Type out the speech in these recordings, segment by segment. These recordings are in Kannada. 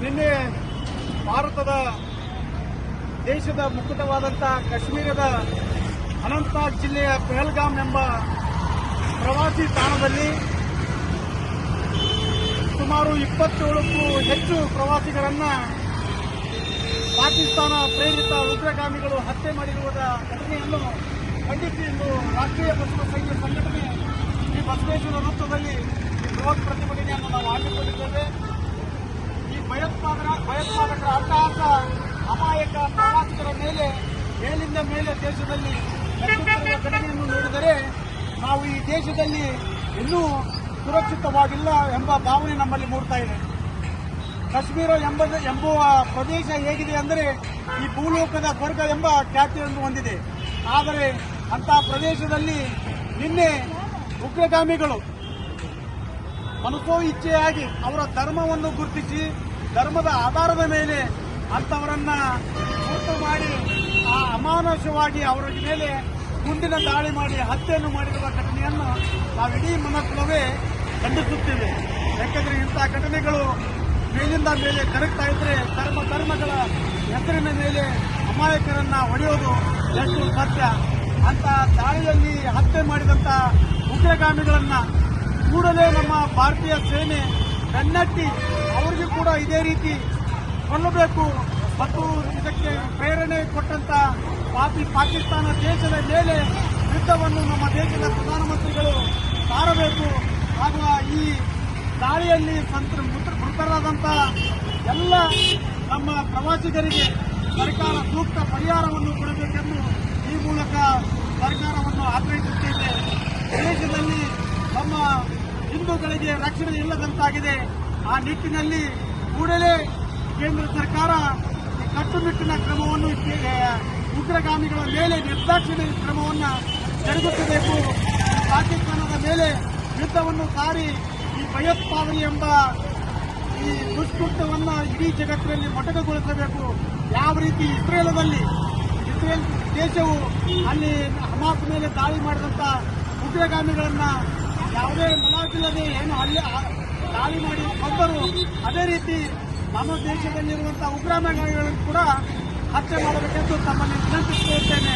ನಿನ್ನೆ ಭಾರತದ ದೇಶದ ಮುಕುಟವಾದಂಥ ಕಾಶ್ಮೀರದ ಅನಂತನಾಗ್ ಜಿಲ್ಲೆಯ ಪೆಹಲ್ಗಾಮ್ ಎಂಬ ಪ್ರವಾಸಿ ತಾಣದಲ್ಲಿ ಸುಮಾರು ಇಪ್ಪತ್ತೇಳಕ್ಕೂ ಹೆಚ್ಚು ಪ್ರವಾಸಿಗರನ್ನ ಪಾಕಿಸ್ತಾನ ಪ್ರೇರಿತ ಉಗ್ರಗಾಮಿಗಳು ಹತ್ಯೆ ಮಾಡಿರುವ ಘಟನೆಯನ್ನು ಖಂಡಿಸಿ ಇಂದು ರಾಷ್ಟ್ರೀಯ ಬಸವ ಸೈನ್ಯ ಸಂಘಟನೆ ಈ ಬಸವೇಶ್ವರ ವೃತ್ತದಲ್ಲಿ ಬೃಹತ್ ಪ್ರತಿಭಟನೆಯನ್ನು ನಾವು ಹಮ್ಮಿಕೊಂಡಿದ್ದೇವೆ ಈ ಭಯೋತ್ಪಾದನಾ, ಭಯೋತ್ಪಾದಕರ ಅಟ್ಟಹಾಸ ಅಮಾಯಕ ಪ್ರವಾಸಿಗರ ಮೇಲೆ, ಮೇಲಿಂದ ಮೇಲೆ ದೇಶದಲ್ಲಿ ಘಟನೆಯನ್ನು ನೋಡಿದರೆ ನಾವು ಈ ದೇಶದಲ್ಲಿ ಇನ್ನೂ ಸುರಕ್ಷಿತವಾಗಿಲ್ಲ ಎಂಬ ಭಾವನೆ ನಮ್ಮಲ್ಲಿ ಮೂಡ್ತಾ ಇದೆ. ಕಾಶ್ಮೀರ ಎಂಬ ಎಂಬುವ ಪ್ರದೇಶ ಹೇಗಿದೆ ಅಂದರೆ ಈ ಭೂಲೋಕದ ಸ್ವರ್ಗ ಎಂಬ ಖ್ಯಾತಿಯನ್ನು ಹೊಂದಿದೆ. ಆದರೆ ಅಂತಹ ಪ್ರದೇಶದಲ್ಲಿ ನಿನ್ನೆ ಉಗ್ರಗಾಮಿಗಳು ಮನಸೋ ಇಚ್ಛೆಯಾಗಿ ಅವರ ಧರ್ಮವನ್ನು ಗುರುತಿಸಿ ಧರ್ಮದ ಆಧಾರದ ಮೇಲೆ ಅಂತವರನ್ನ ಗುರುತು ಮಾಡಿ ಆ ಅಮಾನುಷವಾಗಿ ಅವರ ಮೇಲೆ ಗುಂಡಿನ ದಾಳಿ ಮಾಡಿ ಹತ್ಯೆಯನ್ನು ಮಾಡಿರುವ ಘಟನೆಯನ್ನು ನಾವು ಇಡೀ ಮನಸ್ಸುಲವೇ ಖಂಡಿಸುತ್ತೇವೆ. ಯಾಕಂದ್ರೆ ಇಂತಹ ಘಟನೆಗಳು ಮೇಲಿಂದ ಮೇಲೆ ಕರಗ್ತಾ ಇದ್ರೆ ಧರ್ಮ ಧರ್ಮಗಳ ಹೆಸರಿನ ಮೇಲೆ ಅಮಾಯಕರನ್ನ ಹೊಡೆಯೋದು ಎಷ್ಟು ಸತ್ಯ? ಅಂತ ದಾಳಿಯಲ್ಲಿ ಹತ್ಯೆ ಮಾಡಿದಂತ ಉಗ್ರಗಾಮಿಗಳನ್ನ ಕೂಡಲೇ ನಮ್ಮ ಭಾರತೀಯ ಸೇನೆ ಬೆನ್ನಟ್ಟಿ ಅವರಿಗೂ ಕೂಡ ಇದೇ ರೀತಿ ಕೊಲ್ಲಬೇಕು ಮತ್ತು ಇದಕ್ಕೆ ಪ್ರೇರಣೆ ಕೊಟ್ಟಂತ ಪಾಪಿ ಪಾಕಿಸ್ತಾನ ದೇಶದ ಮೇಲೆ ಯುದ್ಧವನ್ನು ನಮ್ಮ ದೇಶದ ಪ್ರಧಾನಮಂತ್ರಿಗಳು ಸಾರಬೇಕು ಹಾಗೂ ಈ ದಾಳಿಯಲ್ಲಿ ಸಂತ್ರ ಮೃತ- ಮೃತರಾದಂತ ಎಲ್ಲ ನಮ್ಮ ಪ್ರವಾಸಿಗರಿಗೆ ಸರ್ಕಾರ ಸೂಕ್ತ ಪರಿಹಾರವನ್ನು ಕೊಡಬೇಕೆಂದು ಈ ಮೂಲಕ ಸರ್ಕಾರವನ್ನು ಆಗ್ರಹಿಸುತ್ತೇವೆ ದೇಶದಲ್ಲಿ ನಮ್ಮ ಹಿಂದೂಗಳಿಗೆ ರಕ್ಷಣೆ ಇಲ್ಲದಂತಾಗಿದೆ. ಆ ನಿಟ್ಟಿನಲ್ಲಿ ಕೂಡಲೇ ಕೇಂದ್ರ ಸರ್ಕಾರ ಕಟ್ಟುನಿಟ್ಟಿನ ಕ್ರಮವನ್ನು ಉಗ್ರಗಾಮಿಗಳ ಮೇಲೆ ನಿರ್ದಾಕ್ಷಿಣ್ಯ ಕ್ರಮವನ್ನು ಜರುಗಿಸಬೇಕು. ಪಾಕಿಸ್ತಾನದ ಮೇಲೆ ಯುದ್ಧವನ್ನು ಸಾರಿ ಈ ಭಯೋತ್ಪಾದನೆ ಎಂಬ ಈ ದುಷ್ಕೃತ್ಯವನ್ನು ಇಡೀ ಜಗತ್ತಿನಲ್ಲಿ ಮೊಟಕಗೊಳಿಸಬೇಕು. ಯಾವ ರೀತಿ ಇಸ್ರೇಲದಲ್ಲಿ, ಇಸ್ರೇಲ್ ದೇಶವು ಅಲ್ಲಿ ಹಮಾಸ್ ಮೇಲೆ ದಾಳಿ ಮಾಡಿದಂತ ಉಗ್ರಗಾಮಿಗಳನ್ನು ಯಾವುದೇ ಮುಲಾಜಿಲ್ಲದೆ ಏನು ಅಲ್ಲಿ ದಾಳಿ ಮಾಡಿ ಕೊಂದರು ಅದೇ ರೀತಿ ನಮ್ಮ ದೇಶದಲ್ಲಿರುವಂತಹ ಉಗ್ರಗಾಮಿಗಳನ್ನು ಕೂಡ ಹತ್ಯೆ ಮಾಡಬೇಕೆಂದು ತಮ್ಮಲ್ಲಿ ವಿನಂತಿಸಿಕೊಳ್ಳುತ್ತೇನೆ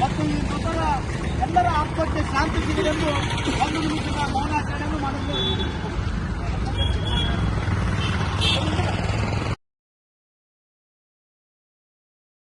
ಮತ್ತು ಈ ಮೃತರ ಎಲ್ಲರ ಆತ್ಮಕ್ಕೆ ಶಾಂತಿ ಸಿಗಲೆಂದು ಒಂದು ನಿಮಿಷದ ಮೌನಾಚರಣೆಯನ್ನು ಮಾಡಲು